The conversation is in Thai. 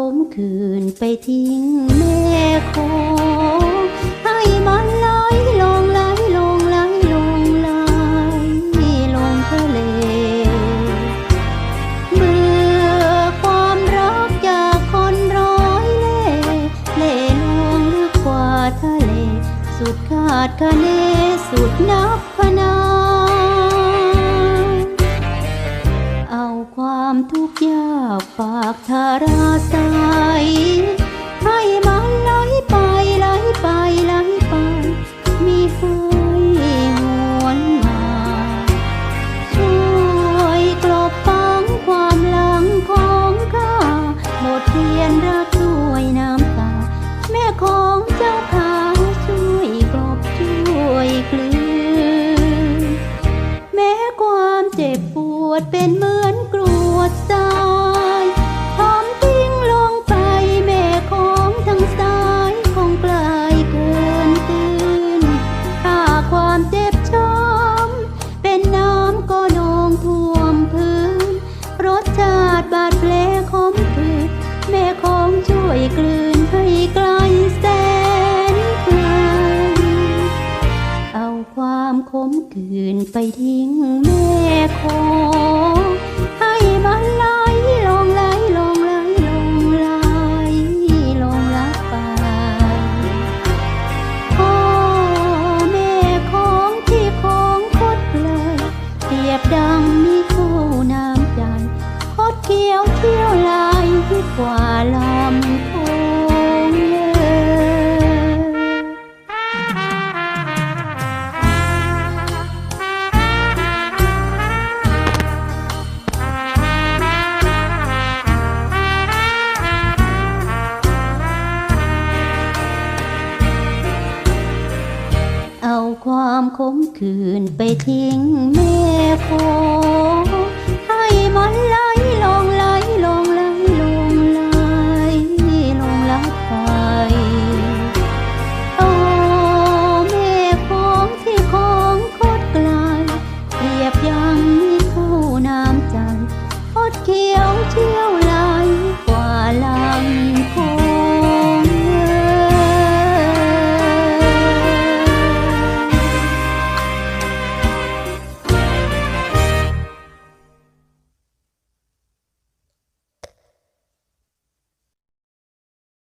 ขมขืนไปทิ้งแม่คงให้มันไหลลงไหลลงไหลลงไหลลงทะเล เมื่อความรักจากคนร้อยเล่เล่ลวงลึกกว่าทะเล สุดขาดคะเนสุดนับพนา ความทุกข์ยากปากทาราใสให้มันไหลไปไหลไปไหลไป มีให้หวนมา ช่วยกลบฟังความหลังของข้าบทเรียนรักด้วยน้ำตา แม่ของเจ้าขาช่วยกลบช่วยกลืนแม้ความเจ็บปวดเป็นเหมือนกรว ดทรายทอมทิ้งลงไปแม่ของทั้งสายคงกลายเกินตื่นถ้าความเจ็บช้ำเป็นน้ำก็นองท่วมพื้น รสชาติบาดแผลขมขื่นแม่ของช่วยกลืนให้ไกลแสนไกลเอาความขมขื่นไปทิ้งแม่คง คดเขียวเที่ยวลายยิ่งกว่าลำโพงเลยเอาความขมขื่นไปทิ้งแม่คงให้มันไหล